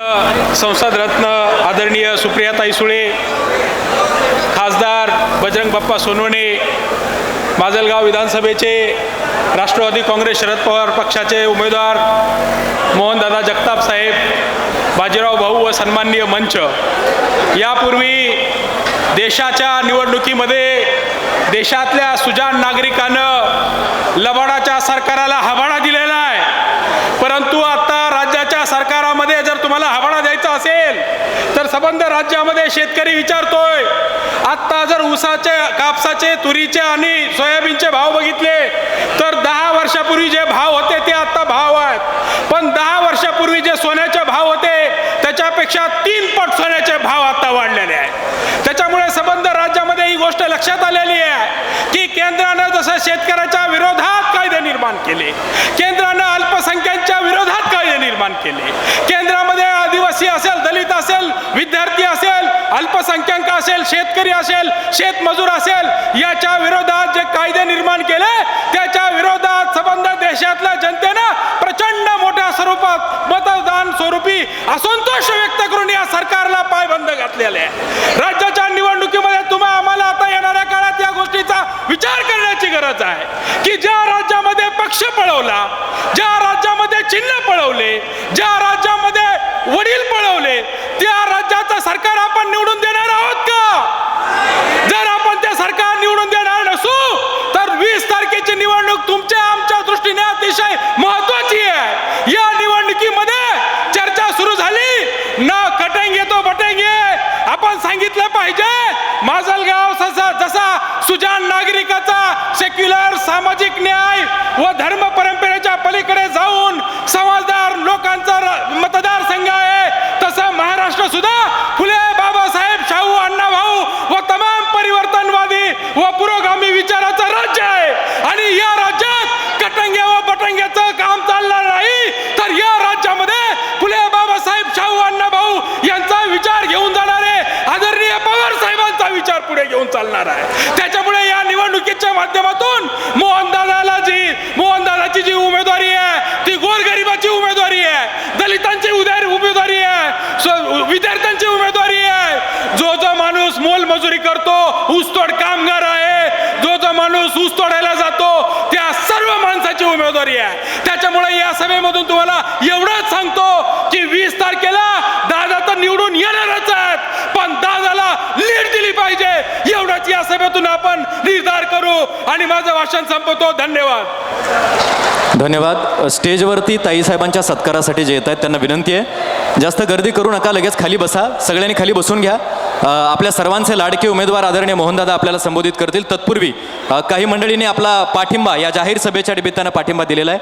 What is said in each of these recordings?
संसद रत्न आदरणीय सुप्रियाताई सुळे खासदार बजरंग बाप्पा सोनवणे माजलगाव विधानसभेचे राष्ट्रवादी काँग्रेस शरद पवार पक्षाचे उमेदवार मोहनदादा जगताप साहेब बाजीराव भाऊ व सन्माननीय मंच. यापूर्वी देशाच्या निवडणुकीमध्ये देशातल्या सुजाण नागरिकानं लबाडाच्या सरकाराला दिला दिलेला आहे परंतु आता राज्याच्या सरकारामध्ये जर तुम्हाला हवाडा द्यायचा असेल तर संबंध राज्यामध्ये शेतकरी विचारतोय. आत्ता जर ऊसाचे कापसाचे तुरीचे आणि सोयाबीनचे भाव बघितले तर दहा वर्षापूर्वी जे भाव होते ते आत्ता भाव आहेत. पण दहा वर्षापूर्वी जे सोन्याचे भाव होते त्याच्यापेक्षा तीन पट सोन्याचे भाव आता वाढलेले आहेत. त्याच्यामुळे संबंध राज्यामध्ये ही गोष्ट लक्षात आलेली आहे की केंद्रानं जसं शेतकऱ्याच्या विरोधात कायदे निर्माण केले के अल्पसंख्याकांच्या विरोधात कायदे निर्माण केले केंद्रामध्ये आदिवासी असेल विद्यार्थी असेल अल्पसंख्याक असेल शेतकरी असेल शेतमजूर असेल याच्या विरोधात जे कायदे निर्माण केले त्याच्या विरोधात संबंध देशातल्या जनतेनं प्रचंड मोठ्या स्वरूपात मतदान स्वरूपी असंतोष व्यक्त करून या सरकारला पायबंद घातलेले राज्याच्या निवडणुकीमध्ये तुम्हा आम्हाला आता येणाऱ्या काळात या गोष्टीचा विचार करण्याची गरज आहे. की ज्या राज्यामध्ये पक्ष पळवला ज्या राज्यामध्ये चिन्ह पळवले ज्या राज्यामध्ये वडील सरकार आपण निवडून देणार आहोत का? जर आपण ते सरकार निवडून देणार नसू तर वीस तारखेची निवडणूक तुमच्या आमच्या दृष्टीने अतिशय महत्वाची आहे. या निवडणुकीमध्ये चर्चा सुरू झाली. ना कटेंगे तो बटेंगे. आपण सांगितलं पाहिजे माजलगाव जसा जसा सुजान नागरिकाचा सेक्युलर सामाजिक न्याय व धर्म परंपरेच्या पलीकडे व पुरोगामी विचाराचं राज्य आहे. आणि या राज्यात कटंग्या व बटंग्याचं काम चालणार नाही. तर या राज्यामध्ये फुले बाबासाहेब शाहू अण्णाभाऊ यांचा विचार घेऊन जाणारे आदरणीय पवार साहेबांचा विचार पुढे घेऊन चालणार आहे. त्याच्यामुळे या निवडणुकीच्या माध्यमातून मोहनदादाला जी मोहनदादाची जी उमेदवारी आहे ती गोरगरिबाची उमेदवारी आहे दलितांची उदार उमेदवारी आहे विद्यार्थ्यांची उमेदवारी आहे. जो जो माणूस मोलमजुरी करतो ऊसतोड माणूस ऊस तोडायला जातो त्या सर्व माणसाची उमेदवारी आहे. त्याच्यामुळे या सभेमधून तुम्हाला एवढंच सांगतो की वीस तारखेला दादा तर निवडून येणारच आहेत पण दादाला लीड दिली पाहिजे. एवढंच या सभेतून आपण निर्धार करू. आणि माझं भाषण संपवतो. धन्यवाद. धन्यवाद. स्टेजवरती ताईसाहेबांच्या सत्कारासाठी जे येत आहेत त्यांना विनंती आहे. जास्त गर्दी करू नका लगेच खाली बसा. सगळ्यांनी खाली बसून घ्या. आपल्या सर्वांचे लाडके उमेदवार आदरणीय मोहनदादा आपल्याला संबोधित करतील. तत्पूर्वी काही मंडळींनी आपला पाठिंबा या जाहीर सभेच्या निमित्तानं पाठिंबा दिलेला आहे.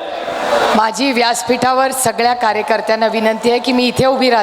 माझी व्यासपीठावर सगळ्या कार्यकर्त्यांना विनंती आहे की मी इथे उभी राहते.